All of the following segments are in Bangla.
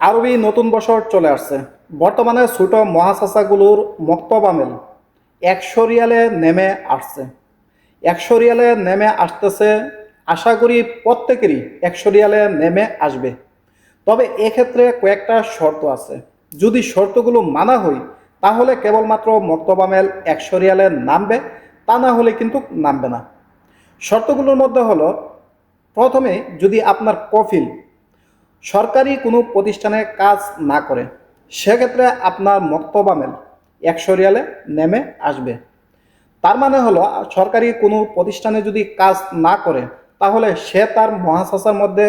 আরবি নতুন বছর চলে আসছে। বর্তমানে ছোট মহাশাসাগুলোর মক্তব আমেল একশো রিয়ালে নেমে আসছে। একশো রিয়ালে নেমে আসতেছে, আশা করি প্রত্যেকেরই একশো রিয়ালে নেমে আসবে। তবে এক্ষেত্রে কয়েকটা শর্ত আছে। যদি শর্তগুলো মানা হয়, তাহলে কেবলমাত্র মক্তব আমেল একশো রিয়ালে নামবে, তা না হলে কিন্তু নামবে না। শর্তগুলোর মধ্যে হলো, প্রথমে যদি আপনার কফিল সরকারি কোনো প্রতিষ্ঠানে কাজ না করে, সেক্ষেত্রে আপনার মক্তবামেল একশো রিয়ালে নেমে আসবে। তার মানে হলো, সরকারি কোনো প্রতিষ্ঠানে যদি কাজ না করে, তাহলে সে তার মহাশাসার মধ্যে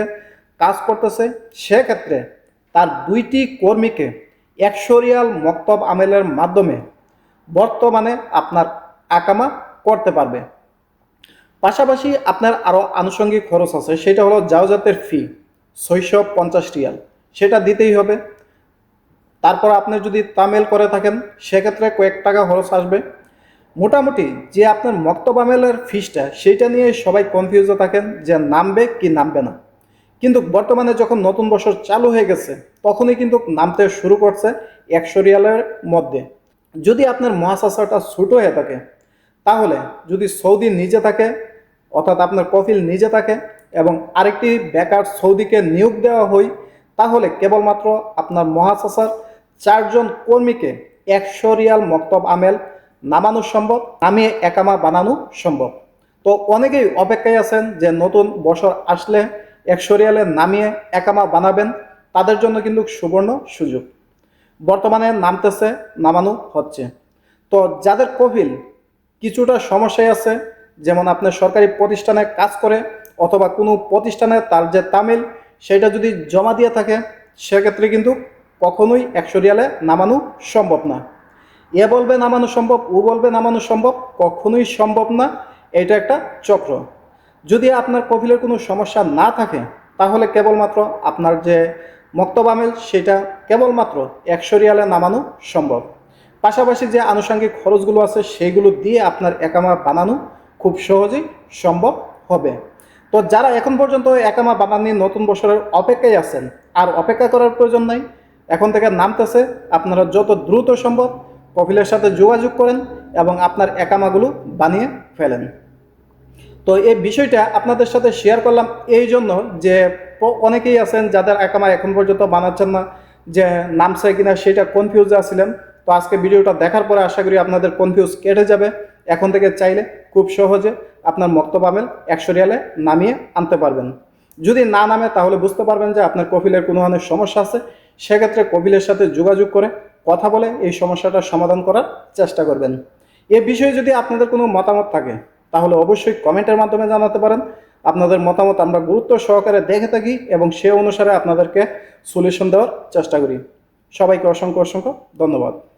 কাজ করতেছে। সেক্ষেত্রে তার দুইটি কর্মীকে একশো রিয়াল মক্তব আমেলের মাধ্যমে বর্তমানে আপনার আকামা করতে পারবে। পাশাপাশি আপনার আরও আনুষঙ্গিক খরচ আছে, সেটা হলো জাওজাতের ফি ছয়শো পঞ্চাশ রিয়াল। সেটা দিতেই হবে। তারপর আপনি যদি তামেল করে থাকেন, সেক্ষেত্রে কয়েক টাকা খরচ আসবে। মোটামুটি যে আপনার মক্তবামেলের ফিসটা সেইটা নিয়ে সবাই কনফিউজে থাকেন যে নামবে কি নামবে না। কিন্তু বর্তমানে যখন নতুন বছর চালু হয়ে গেছে, তখনই কিন্তু নামতে শুরু করছে একশো রিয়ালের মধ্যে। যদি আপনার মহাশাসাটা ছোটো হয়ে থাকে, তাহলে যদি সৌদি নিজে থাকে, অর্থাৎ আপনার কফিল নিজে থাকে এবং আরেকটি বেকার সৌদিকে নিয়োগ দেওয়া হয় তাহলে কেবলমাত্র আপনার মহাশাসার চারজন কর্মীকে একশো রিয়াল মক্তব আমেল নামানো সম্ভব, নামিয়ে একামা বানানো সম্ভব। তো অনেকেই অপেক্ষায় আছেন যে নতুন বছর আসলে একশো রিয়ালে নামিয়ে একামা বানাবেন, তাদের জন্য কিন্তু সুবর্ণ সুযোগ। বর্তমানে নামতেছে, নামানো হচ্ছে। তো যাদের কফিল কিছুটা সমস্যায় আছে, যেমন আপনার সরকারি প্রতিষ্ঠানে কাজ করে অথবা কোনো প্রতিষ্ঠানে তার যে তামিল, সেটা যদি জমা দিয়ে থাকে, সেক্ষেত্রে কিন্তু কখনোই একশো রিয়ালে নামানো সম্ভব না। এ বলবে নামানো সম্ভব, ও বলবে নামানো সম্ভব, কখনোই সম্ভব না, এটা একটা চক্র। যদি আপনার কফিলের কোনো সমস্যা না থাকে, তাহলে কেবলমাত্র আপনার যে মক্তবামেল সেটা কেবলমাত্র একশো রিয়ালে নামানো সম্ভব। পাশাপাশি যে আনুষঙ্গিক খরচগুলো আছে সেইগুলো দিয়ে আপনার একামা বানানো খুব সহজেই সম্ভব হবে। তো যারা এখন পর্যন্ত একামা বানানি নতুন বছরের অপেক্ষায় আছেন, আর অপেক্ষা করার প্রয়োজন নাই, এখন থেকে নামতেছে আপনারা যত দ্রুত সম্ভব কফিলের সাথে যোগাযোগ করেন এবং আপনার একামাগুলো বানিয়ে ফেলেন। তো এই বিষয়টা আপনাদের সাথে শেয়ার করলাম এই জন্য যে অনেকেই আছেন যাদের একামা এখন পর্যন্ত বানাচ্ছেন না, যে নামছে কিনা সেটা কনফিউজে আছিলেন। তো আজকে ভিডিওটা দেখার পরে আশা করি আপনাদের কনফিউজ কেটে যাবে। এখন থেকে চাইলে খুব সহজে আপনার মক্তব আমেল একশো রিয়ালে নামিয়ে আনতে পারবেন। যদি না নামে তাহলে বুঝতে পারবেন যে আপনার কফিলের কোনো ধরনের সমস্যা আছে। সেক্ষেত্রে কফিলের সাথে যোগাযোগ করে কথা বলে এই সমস্যাটা সমাধান করার চেষ্টা করবেন। এ বিষয়ে যদি আপনাদের কোনো মতামত থাকে, তাহলে অবশ্যই কমেন্টের মাধ্যমে জানাতে পারেন। আপনাদের মতামত আমরা গুরুত্ব সহকারে দেখে থাকি এবং সে অনুসারে আপনাদেরকে সলিউশন দেওয়ার চেষ্টা করি। সবাইকে অসংখ্য অসংখ্য ধন্যবাদ।